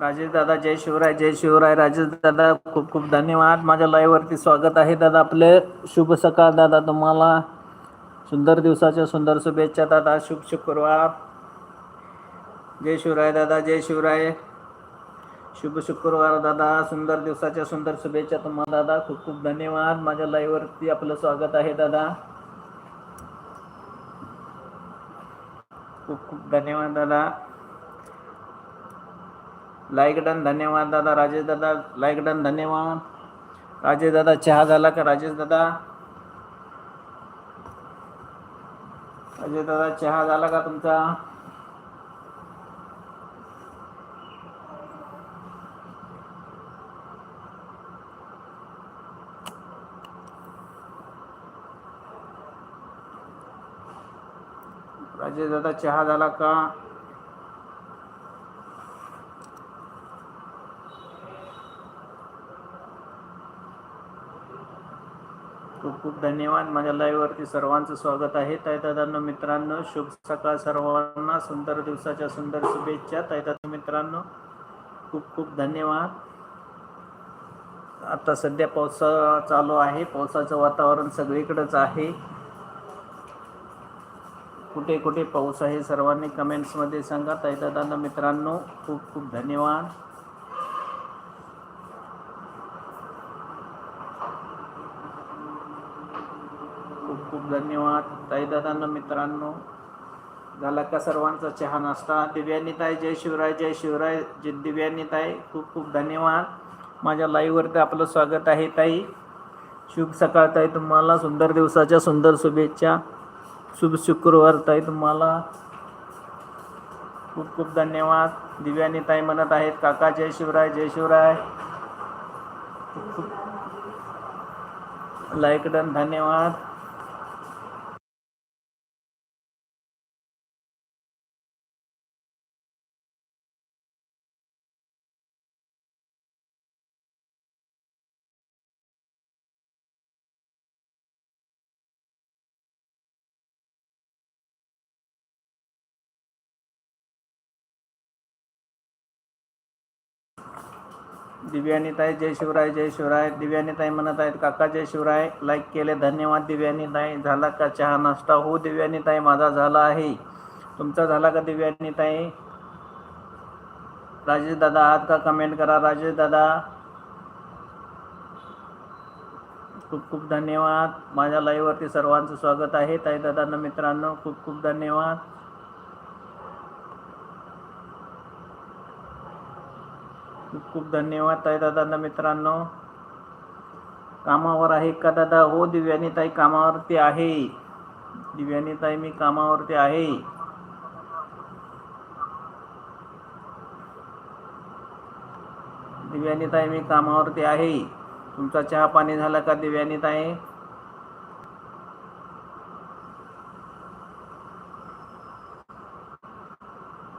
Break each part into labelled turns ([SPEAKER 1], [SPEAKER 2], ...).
[SPEAKER 1] राजेश दादा जय शिवराय जय शिवराय. राजेश दादा खूप खूप धन्यवाद. माझ्या लाईव्हवरती स्वागत आहे दादा. आपले शुभ सकाळ दादा. तुम्हाला सुंदर दिवसाच्या सुंदर शुभेच्छा दादा. शुभ शुक्रवार. जय शिवराय दादा जय शिवराय. शुभ शुक्रवार दादा. सुंदर दिवसाच्या सुंदर शुभेच्छा तुम्हाला दादा. खूप खूप धन्यवाद. माझ्या लाईव्हवरती आपलं स्वागत आहे दादा. खूप खूप धन्यवाद दादा. लाईक डन धन्यवाद दादा. राजेश दादा लाईक डन धन्यवाद. राजेश दादा चहा झाला का? राजेश दादा. राजेश दादा चहा झाला का तुमचा? राजेश दादा चहा झाला का? खूप खूप धन्यवाद. माझ्या लाईव्हवरती सर्वांचं स्वागत आहे. ताईदादांनो मित्रांनो शुभ सकाळ सर्वांना. सुंदर दिवसाच्या सुंदर शुभेच्छा. ताईदादा मित्रांनो खूप खूप धन्यवाद. आता सध्या पावसा चालू आहे. पावसाचं वातावरण सगळीकडेच आहे. कुठे कुठे पाऊस आहे सर्वांनी कमेंट्समध्ये सांगा. ताईदादांना मित्रांनो खूप खूप धन्यवाद खूप खूप धन्यवाद. ताईदादांना मित्रांनो झाला का सर्वांचा चहा नाश्ता? दिव्यानिताय जय शिवराय जय शिवराय जे दिव्यानिताय ताई खूप खूप धन्यवाद. माझ्या लाईव्हवरती आपलं स्वागत आहे ताई. शुभ सकाळ ताई तुम्हाला सुंदर दिवसाच्या सुंदर शुभेच्छा. शुभ शुक्रवार ताई तुम्हाला. खूप खूप धन्यवाद. दिव्यानी ताई म्हणत आहेत काका जय शिवराय जय शिवराय. खूप खूप. लाईक डन धन्यवाद. दिव्यानीताई जय शिवराय जय शिवराय. दिव्यानीताई म्हणत आहेत काका जय शिवराय. लाईक केले धन्यवाद दिव्यानीताई. झाला का चहा नाश्ता? हो दिव्यानीताई माझा झाला आहे. तुमचा झाला का दिव्यानीताई? राजेश दादा आहात का? कमेंट करा. राजेश दादा खूप खूप धन्यवाद. माझ्या लाईव्हवरती सर्वांचं स्वागत आहे. ताई दादांना मित्रांनो खूप खूप धन्यवाद. खूप धन्यवाद ताई दादांना मित्रांनो. कामावर आहे का दादा? हो दिव्यानी ताई कामावरती आहे. दिव्यानी ताई मी कामावरती आहे. दिव्यानी ताई मी कामावरती आहे. तुमचा चहा पाणी झाला का दिव्यानी ताई?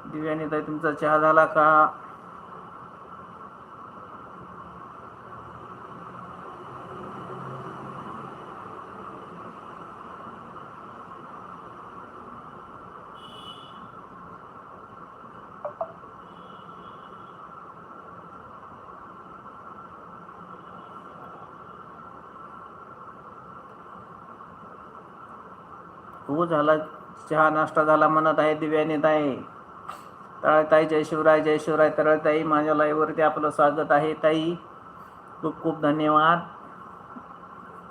[SPEAKER 1] दिव्यानी ताई तुमचा चहा झाला का? हो झाला चहा नाश्ता झाला म्हणत आहे दिव्यानी ताई तळताई जय शिवराय जय शिवराय तळताई माझ्या लाईव्हवरती आपलं स्वागत आहे. ताई खूप खूप धन्यवाद.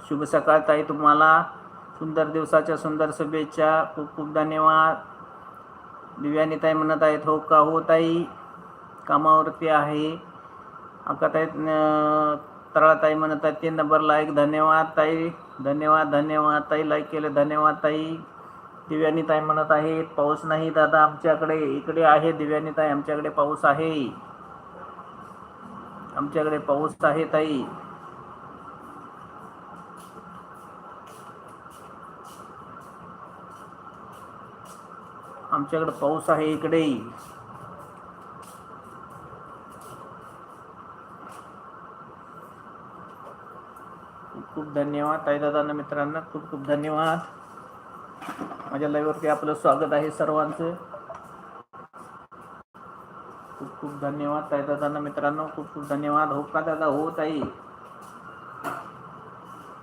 [SPEAKER 1] शुभ सकाळ ताई तुम्हाला. सुंदर दिवसाच्या सुंदर शुभेच्छा. खूप खूप धन्यवाद. दिव्याने ताई म्हणत आहेत हो का? हो ताई कामावरती आहे. अक्काताई तळाताई म्हणत आहेत तीन नंबरला एक धन्यवाद ताई. धन्यवाद धन्यवाद ताई. लाईक केले धन्यवाद ताई. दिव्यानी ताई म्हणत आहेत पाऊस नाही दादा आमच्याकडे इकडे आहे दिव्यानी ताई आमच्याकडे पाऊस आहे. आमच्याकडे पाऊस आहे ताई. आमच्याकडे पाऊस आहे इकडे. खूप खूप धन्यवाद ताई दादांना मित्रांना खूप खूप धन्यवाद. माझ्या लाईव्हवरती आपलं स्वागत आहे सर्वांचं. खूप खूप धन्यवाद ताई दादांना मित्रांनो. खूप खूप धन्यवाद. हो का दादा? हो ताई.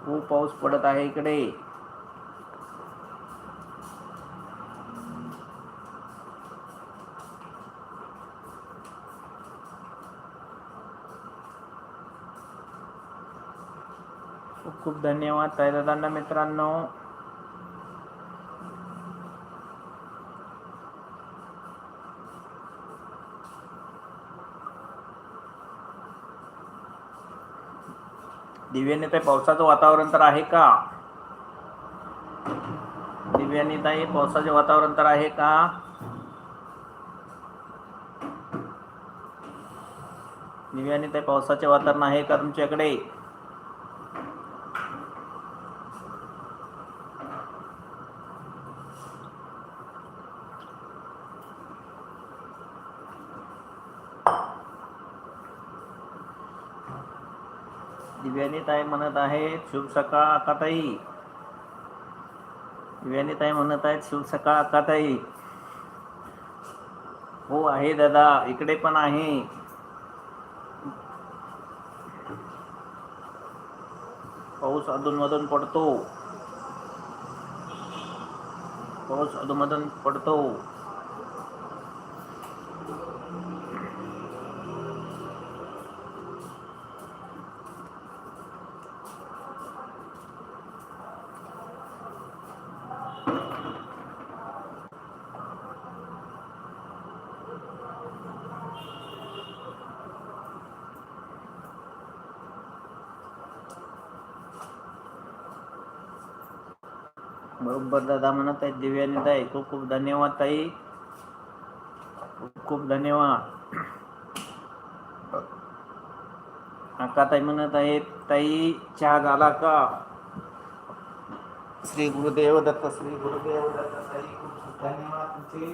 [SPEAKER 1] खूप पाऊस पडत आहे इकडे. खूप खूप धन्यवाद ताई दादांना मित्रांनो. दिव्याने ताई पावसाचं वातावरण तर आहे का? दिव्याने ताई पावसाचे वातावरण तर आहे का? दिव्याने ताई पावसाचे वातावरण आहे का तुमच्याकडे दिव्यानी ताई म्हणत आहेत शुभ सकाळ आकाताई दिव्यानी ताई म्हणत आहेत शुभ सकाळ आकाताई हो आहे दादा इकडे पण आहे. पाऊस अधूनमधून पडतो. पाऊस अधूनमधून पडतो. बरोबर दादा म्हणत आहेत दिव्यानी ताई. खूप खूप धन्यवाद ताई. खूप खूप धन्यवाद. आका ताई म्हणत आहे ताई चहा झाला का? श्री गुरुदेव दत्त श्री गुरुदेव दत्त ताई खूप खूप धन्यवाद तुमचे.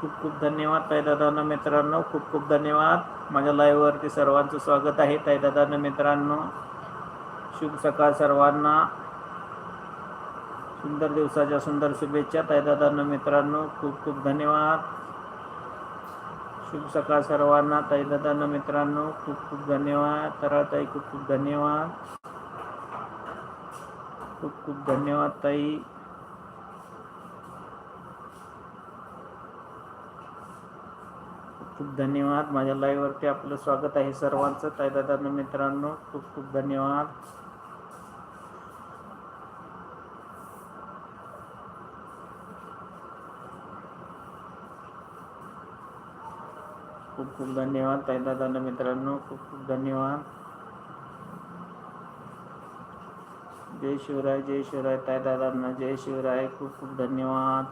[SPEAKER 1] खूप खूप धन्यवाद ताईदादांना मित्रांनो. खूप खूप धन्यवाद. माझ्या लाईव्हवरती सर्वांचं स्वागत आहे. ताईदादांना मित्रांनो शुभ सकाळ सर्वांना. सुंदर दिवसाच्या सुंदर शुभेच्छा. ताईदादांना मित्रांनो खूप खूप धन्यवाद. शुभ सकाळ सर्वांना. ताईदादांना मित्रांनो खूप खूप धन्यवाद. तरळ ताई खूप खूप धन्यवाद. खूप खूप धन्यवाद ताई. खूप धन्यवाद. माझ्या लाईव्हवरती आपलं स्वागत आहे सर्वांचं. ताईदादांना मित्रांनो खूप खूप धन्यवाद. खूप खूप धन्यवाद. ताईदादांना मित्रांनो खूप खूप धन्यवाद. जय शिवराय जय शिवराय. ताईदादांना जय शिवराय. खूप खूप धन्यवाद.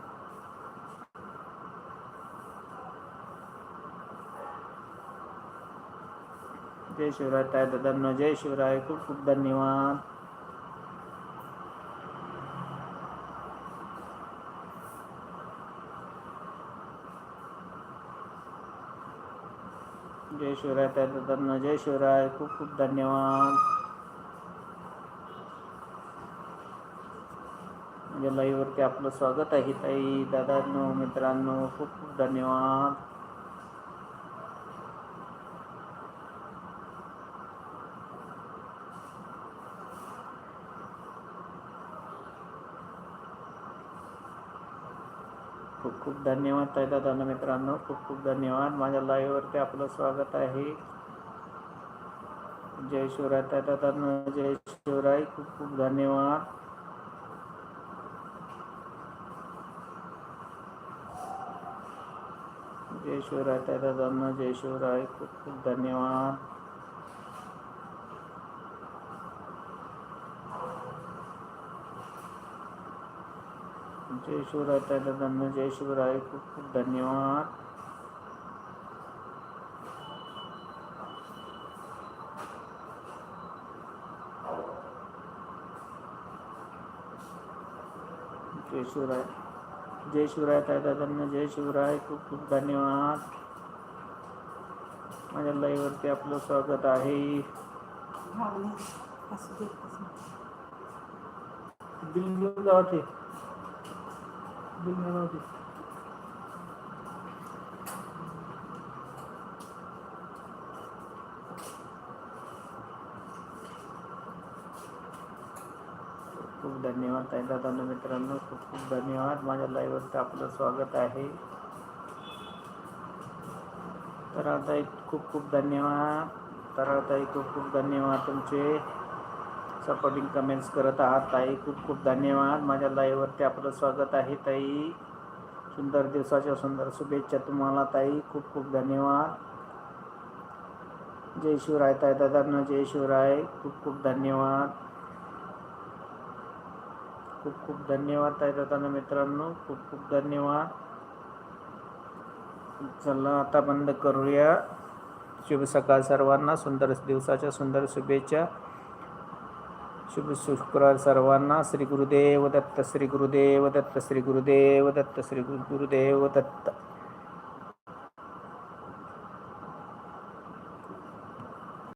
[SPEAKER 1] जय शिवराय ताईदादांना जय शिवराय खूप खूप धन्यवाद. जय शिवराय ताईदादांना जय शिवराय खूप खूप धन्यवाद. म्हणजे लाईव्हवरती आपलं स्वागत आहे ताई दादांनो मित्रांनो खूप खूप धन्यवाद. खूप खूप धन्यवाद ताई दादांना मित्रांनो. खूप खूप धन्यवाद. माझ्या लाईव्हवरती आपलं स्वागत आहे. जय शिवराय ताई दादांना जय शिवराय. खूप खूप धन्यवाद. जय शिवराय ताई दादांना जय शिवराय. खूप खूप धन्यवाद. जय शिवराय ताई दादांना जय शिवराय खूब खूब धन्यवाद। जय शिवराय जय शिवराय ताई दादांना जय शिवराय खूप खूप धन्यवाद। माझ्या लाईव्हवरती आपलं स्वागत आहे। बिल घेऊन जावा ते बिल खूप धन्यवाद ताई दादांना मित्रांनो. खूप खूप धन्यवाद. माझ्या लाईव्हवरती आपलं स्वागत आहे. तर आता खूप खूप धन्यवाद. तर आता खूप खूप धन्यवाद तुमचे. सपोर्टिंग कमेंट्स करत आहात. ताई खूप खूप धन्यवाद. माझ्या लाईव्हवरती आपलं स्वागत आहे. ताई सुंदर दिवसाच्या सुंदर शुभेच्छा तुम्हाला. ताई खूप खूप धन्यवाद. जय शिवराय ताई दादांना जय शिवराय. खूप खूप धन्यवाद. खूप खूप धन्यवाद ताई दादांना मित्रांनो. खूप खूप धन्यवाद. चला आता बंद करूया. शुभ सकाळ सर्वांना. सुंदर दिवसाच्या सुंदर शुभेच्छा. शुभ शुक्रवार सर्वांना श्री गुरुदेव दत्त श्री गुरुदेव दत्त श्री गुरुदेव दत्त श्री गुरु- गुरुदेव दत्त